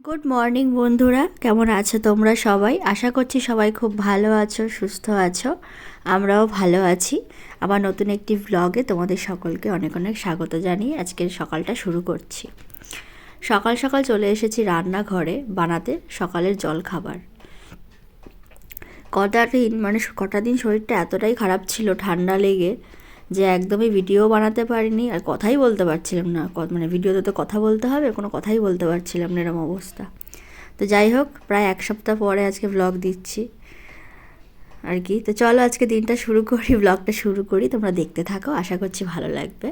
Good morning বন্ধুরা। কেমন আছো তোমরা সবাই? আশা করছি সবাই খুব ভালো আছো, সুস্থ আছো। আমরাও ভালো আছি। আবার নতুন একটি ব্লগে তোমাদের সকলকে অনেক অনেক স্বাগত জানিয়ে আজকের সকালটা শুরু করছি। সকাল সকাল চলে এসেছি রান্নাঘরে বানাতে সকালের জল খাবার কটা দিন মানে কটা দিন শরীরটা এতটাই খারাপ ছিল ঠান্ডা লেগে যে একদমই ভিডিও বানাতে পারিনি আর কথাই বলতে পারছিলাম না। মানে ভিডিওতে তো কথা বলতে হবে কোনো কথাই বলতে পারছিলাম না এরকম অবস্থা। তো যাই হোক, প্রায় এক সপ্তাহ পরে আজকে ব্লগ দিচ্ছি। আর কি? তো চলো আজকে দিনটা শুরু করি ব্লগটা শুরু করি। তোমরা দেখতে থাকো, আশা করছি ভালো লাগবে।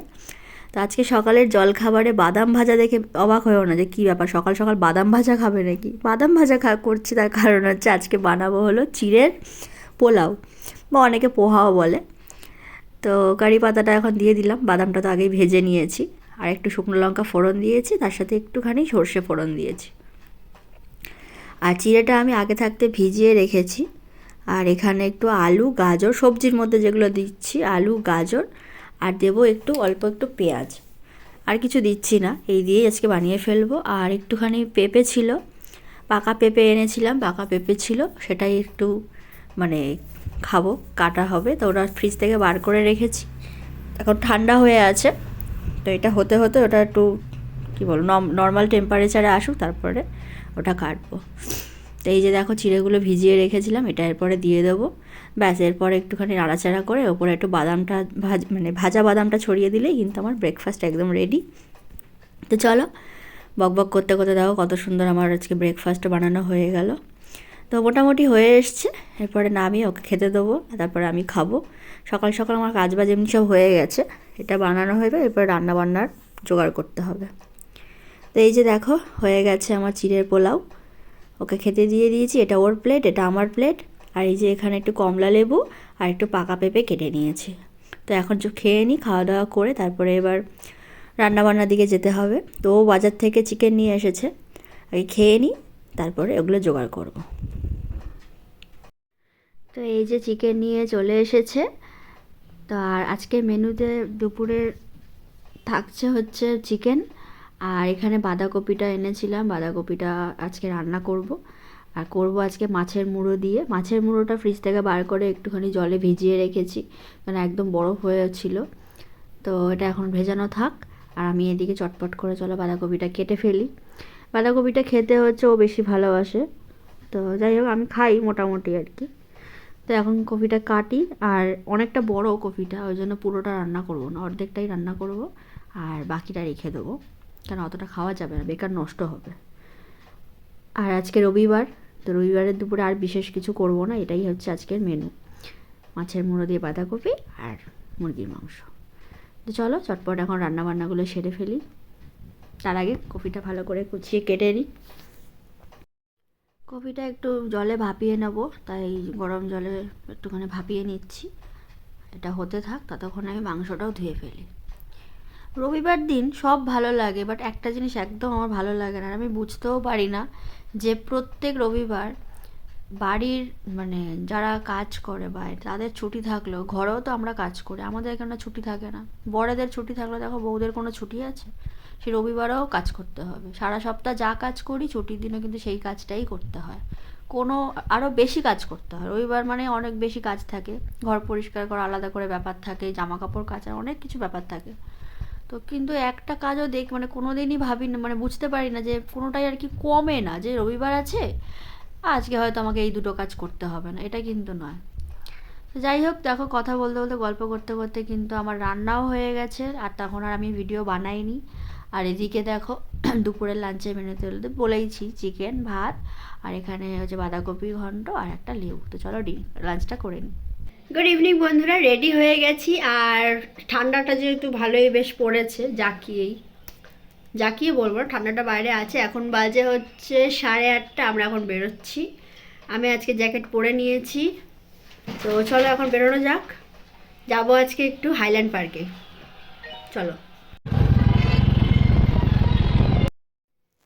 তো আজকে সকালের জল খাবারে বাদাম ভাজা দেখে অবাক হয়েও না যে কী ব্যাপার, সকাল সকাল বাদাম ভাজা খাবে নাকি? বাদাম ভাজা খা করছি, তার কারণ হচ্ছে আজকে বানাবো হলো চিড়ের পোলাও, বা অনেকে পোহাও বলে। তো কারি পাতাটা এখন দিয়ে দিলাম, বাদামটা তো আগেই ভেজে নিয়েছি। আর একটু শুকনো লঙ্কা ফোড়ন দিয়েছি, তার সাথে একটুখানি সর্ষে ফোড়ন দিয়েছি। আর চিড়েটা আমি আগে থাকতে ভিজিয়ে রেখেছি। আর এখানে একটু আলু, গাজর, সবজির মধ্যে যেগুলো দিচ্ছি, আলু, গাজর, আর দেবো একটু, অল্প একটু পেঁয়াজ। আর কিছু দিচ্ছি না, এই দিয়েই আজকে বানিয়ে ফেলব। আর একটুখানি পেঁপে ছিল, পাকা পেঁপে এনেছিলাম, পাকা পেঁপে ছিল, সেটাই একটু মানে খাব, কাটা হবে। তো ওটা ফ্রিজ থেকে বার করে রেখেছি। এখন ঠান্ডা হয়ে আছে। তো এটা হতে হতে ওটা একটু, কী বলব নর্মাল টেম্পারেচারে আসুক, তারপরে ওটা কাটবো। তো এই যে দেখো, চিড়েগুলো ভিজিয়ে রেখেছিলাম, এটা এরপরে দিয়ে দেবো। ব্যাস, এরপরে একটুখানি নাড়াচাড়া করে ওপরে একটু বাদামটা ভাজ মানে ভাজা বাদামটা ছড়িয়ে দিলেই কিন্তু আমার ব্রেকফাস্ট একদম রেডি তো চলো, বক বক করতে করতে দেখো কত সুন্দর আমার আজকে ব্রেকফাস্ট বানানো হয়ে গেল। তো মোটামুটি হয়ে এসছে। এরপরে নামিয়ে ওকে খেতে দেবো, তারপরে আমি খাব। সকাল সকাল আমার কাজ বাজ এমনি সব হয়ে গেছে। এটা বানানো হবে এরপরে রান্না বান্নার জোগাড় করতে হবে। তো এই যে দেখো, হয়ে গেছে আমার চিড়ের পোলাও। ওকে খেতে দিয়ে দিয়েছি, এটা ওর প্লেট এটা আমার প্লেট আর এই যে এখানে একটু কমলা লেবু আর একটু পাকা পেঁপে কেটে নিয়েছি। তো এখন যে খেয়ে নিই খাওয়া দাওয়া করে তারপরে এবার রান্নাবান্নার দিকে যেতে হবে। তো ও বাজার থেকে চিকেন নিয়ে এসেছে। আগে খেয়ে নিই তারপরে ওগুলো জোগাড় করব। তো এই যে চিকেন নিয়ে চলে এসেছে। তো আর আজকে মেনুতে দুপুরে থাকছে হচ্ছে চিকেন আর এখানে বাঁধাকপিটা এনেছিলাম, বাঁধাকপিটা আজকে রান্না করব। আর করব আজকে মাছের মুড়ো দিয়ে। মাছের মুড়োটা ফ্রিজ থেকে বার করে একটুখানি জলে ভিজিয়ে রেখেছি মানে একদম বরফ হয়েছিল তো এটা এখন ভেজানো থাক। আর আমি এদিকে চটপট করে চলো বাঁধাকপিটা কেটে ফেলি। বাঁধাকপিটা খেতে হচ্ছে ও বেশি ভালোবাসে। তো যাই হোক, আমি খাই মোটামুটি আর কি। তো এখন কপিটা কাটি আর অনেকটা বড় কপিটা ওই জন্য পুরোটা রান্না করব না, অর্ধেকটাই রান্না করব আর বাকিটা রেখে দেবো। কারণ অতটা খাওয়া যাবে না, বেকার নষ্ট হবে। আর আজকে রবিবার, তো রবিবারের দুপুরে আর বিশেষ কিছু করব না, এটাই হচ্ছে আজকের মেনু মাছের মুড়ো দিয়ে বাঁধাকপি আর মুরগির মাংস। তো চলো, চটপট এখন রান্নাবান্নাগুলো সেরে ফেলি। তার আগে কপিটা ভালো করে কুচিয়ে কেটে নিই। কপিটা একটু জলে ভাপিয়ে নেব, তাই গরম জলে একটুখানি ভাপিয়ে নিচ্ছি। এটা হতে থাক, ততক্ষণ আমি মাংসটাও ধুয়ে ফেলি। রবিবার দিন সব ভালো লাগে বাট একটা জিনিস একদম আমার ভালো লাগে না, আর আমি বুঝতেও পারি না যে প্রত্যেক রবিবার বাড়ির মানে যারা কাজ করে বাইরে তাদের ছুটি থাকলেও, ঘরেও তো আমরা কাজ করি, আমাদের এখানে ছুটি থাকে না। বড়দের ছুটি থাকলে দেখো বউদের কোনো ছুটি আছে? সে রবিবারেও কাজ করতে হবে। সারা সপ্তাহ যা কাজ করি, ছুটির দিনে কিন্তু সেই কাজটাই করতে হয়। কোনো আরও বেশি কাজ করতে হয়। রবিবার মানে অনেক বেশি কাজ থাকে। ঘর পরিষ্কার করা, আলাদা করে ব্যাপার থাকে জামা কাপড় কাচার অনেক কিছু ব্যাপার থাকে। তো কিন্তু একটা কাজও দেখ মানে কোনো দিনই ভাবি না মানে বুঝতে পারি না যে কোনোটাই আর কি কমে না যে রবিবার আছে, আজকে হয়তো আমাকে এই দুটো কাজ করতে হবে না। এটা কিন্তু নয়। তো যাই হোক, দেখো কথা বলতে বলতে, গল্প করতে করতে কিন্তু আমার রান্নাও হয়ে গেছে। আর তখন আর আমি ভিডিও বানাইনি। আর এদিকে দেখো, দুপুরের লাঞ্চে মেনুতে বলতে বলেইছি চিকেন, ভাত, আর এখানে হচ্ছে বাঁধাকপি ঘন্ট আর একটা লেবু। তো চলো ডি লাঞ্চটা করে নিই গুড ইভিনিং বন্ধুরা রেডি হয়ে গেছি। আর ঠান্ডাটা যেহেতু ভালোই বেশ পড়েছে, জাকিয়েই। জাকিয়ে বলব, ঠান্ডাটা বাইরে আছে। এখন বাজে হচ্ছে সাড়ে আটটা, আমরা এখন বেরোচ্ছি। আমি আজকে জ্যাকেট পরে নিয়েছি। তো চলো এখন বেরোনো যাক। যাব আজকে একটু হাইল্যান্ড পার্কে। চলো।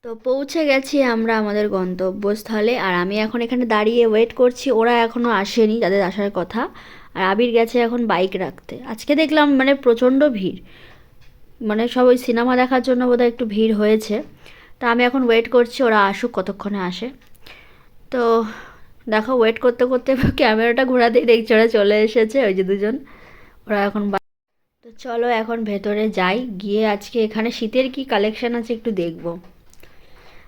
তো পৌঁছে গেছি আমরা আমাদের গন্তব্যস্থলে। আর আমি এখন এখানে দাঁড়িয়ে ওয়েট করছি, ওরা এখনও আসেনি তাদের আসার কথা। আর আবির গেছে এখন বাইক রাখতে। আজকে দেখলাম মানে প্রচণ্ড ভিড়। মানে সব ওই সিনেমা দেখার জন্য বোধহয় একটু ভিড় হয়েছে। তা আমি এখন ওয়েট করছি, ওরা আসুক কতক্ষণে আসে। তো দেখো ওয়েট করতে করতে ক্যামেরাটা ঘোরাতেই দেখছি ওরা চলে এসেছে, ওই যে দুজন। ওরা এখন তো চলো এখন ভেতরে যাই। গিয়ে আজকে এখানে শীতের কি কালেকশন আছে একটু দেখব।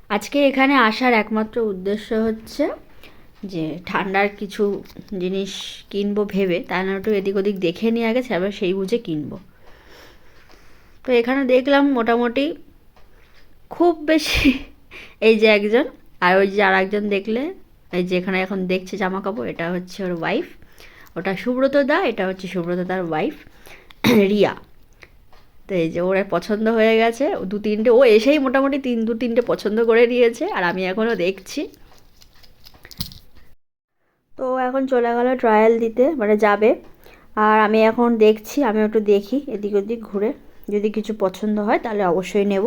আজকে এখানে আসার একমাত্র উদ্দেশ্য হচ্ছে যে ঠান্ডার কিছু জিনিস কিনবো ভেবে তাই না একটু এদিক ওদিক দেখে নিয়ে আগে, তারপর সেই বুঝে কিনবো। তো এখানে দেখলাম মোটামুটি খুব বেশি এই যে একজন, আর ওই যে আর একজন দেখলে, এই যে এখানে এখন দেখছে জামা কাপড় এটা হচ্ছে ওর ওয়াইফ ওটা সুব্রত দা, এটা হচ্ছে সুব্রত দার ওয়াইফ রিয়া। তো এই যে ওর পছন্দ হয়ে গেছে দু তিনটে, ও এসেই মোটামুটি তিন, দু তিনটে পছন্দ করে নিয়েছে, আর আমি এখনও দেখছি। তো এখন চলে গেল ট্রায়াল দিতে মানে যাবে। আর আমি এখন দেখছি, আমি একটু দেখি এদিক ওদিক ঘুরে। যদি কিছু পছন্দ হয় তাহলে অবশ্যই নেব।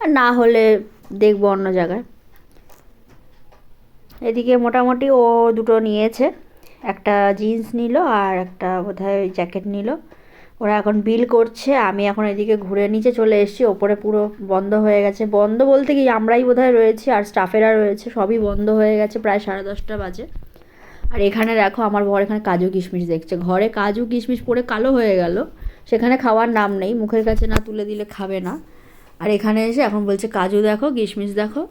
আর না হলে দেখব অন্য জায়গায়। এদিকে মোটামুটি ও দুটো নিয়েছে। একটা জিন্স নিল আর একটা বোধহয় জ্যাকেট নিল। ওরা এখন বিল করছে, আমি এখন এদিকে ঘুরে নিচে চলে এসেছি, ওপরে পুরো বন্ধ হয়ে গেছে। বন্ধ বলতে কি, আমরাই বোধহয় রয়েছি আর স্টাফেরা রয়েছে, সবই বন্ধ হয়ে গেছে প্রায় সাড়ে দশটা বাজে। আর এখানে দেখো, আমার বর এখানে কাজু কিশমিশ দেখছে। ঘরে কাজু কিশমিশ পরে কালো হয়ে গেল, সেখানে খাওয়ার নাম নেই, মুখের কাছে না তুলে দিলে খাবে না। আর এখানে এসে এখন বলছে, কাজু দেখো, কিশমিশ দেখো।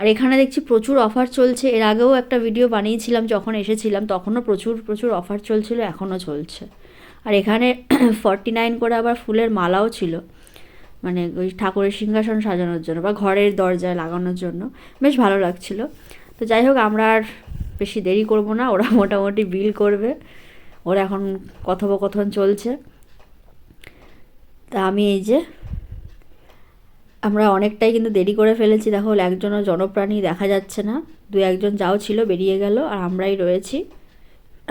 আর এখানে দেখছি প্রচুর অফার চলছে। এর আগেও একটা ভিডিও বানিয়েছিলাম, যখন এসেছিলাম, তখনও প্রচুর প্রচুর অফার চলছিল, এখনও চলছে। আর এখানে ফর্টি নাইন করে আবার ফুলের মালাও ছিল। মানে ওই ঠাকুরের সিংহাসন সাজানোর জন্য বা ঘরের দরজায় লাগানোর জন্য। বেশ ভালো লাগছিল। তো যাই হোক, আমরা আর বেশি দেরি করব না। ওরা মোটামুটি বিল করবে। ওরা এখন কথোপকথন চলছে। তা আমি এই যে, আমরা অনেকটাই কিন্তু দেরি করে ফেলেছি। দেখো, একজনও জনপ্রাণী দেখা যাচ্ছে না। দু একজন যাও ছিল, বেরিয়ে গেল, আর আমরাই রয়েছি।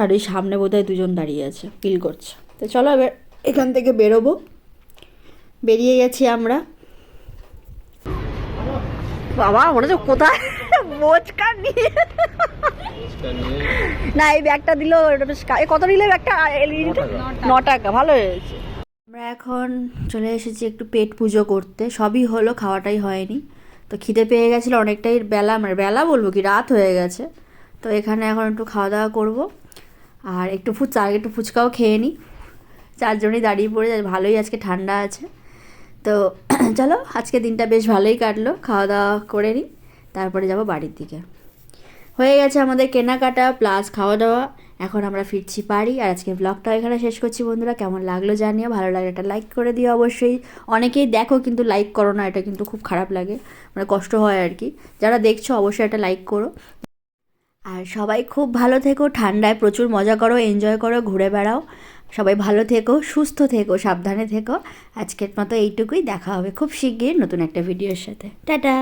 আর ওই সামনে বোধহয় দুজন দাঁড়িয়ে আছে ফিল করছে। তো চলো এবার এখান থেকে বেরোবো। বেরিয়ে গেছি আমরা। বাবা মনে হচ্ছে কোথায়? মোচকা নিয়ে। না এই ব্যাগটা দিল কত নিলে ব্যাগটা? ন টাকা ভালো হয়েছে। আমরা এখন চলে এসেছি একটু পেট পুজো করতে। সবই হলো খাওয়াটাই হয়নি। তো খিদে পেয়ে গেছিল অনেকটাই বেলা মানে বেলা বলব কি রাত হয়ে গেছে। তো এখানে এখন একটু খাওয়া দাওয়া করব। আর একটু ফুচকা আর একটু ফুচকাও খেয়ে নিই চারজনই দাঁড়িয়ে পড়ে ভালোই আজকে ঠান্ডা আছে। তো চলো, আজকে দিনটা বেশ ভালোই কাটলো। খাওয়া দাওয়া করে নিই তারপরে যাব বাড়ির দিকে। হয়ে গেছে আমাদের কেনাকাটা প্লাস খাওয়া দাওয়া এখন আমরা ফিরছি পারি আর আজকে ব্লগটা এখানে শেষ করছি বন্ধুরা। কেমন লাগল জানিও, ভালো লাগলে একটা লাইক করে দিও অবশ্যই। অনেকেই দেখো কিন্তু লাইক করো না, এটা কিন্তু খুব খারাপ লাগে। মানে কষ্ট হয় আর কি। যারা দেখছ অবশ্যই একটা লাইক করো। আর সবাই খুব ভালো থেকো, ঠান্ডায় প্রচুর মজা করো এনজয় করো, ঘুরে বেড়াও। সবাই ভালো থেকো, সুস্থ থেকো, সাবধানে থেকো। আজকের মতো এইটুকুই, দেখা হবে খুব শিগগির নতুন একটা ভিডিওর সাথে। টাটা!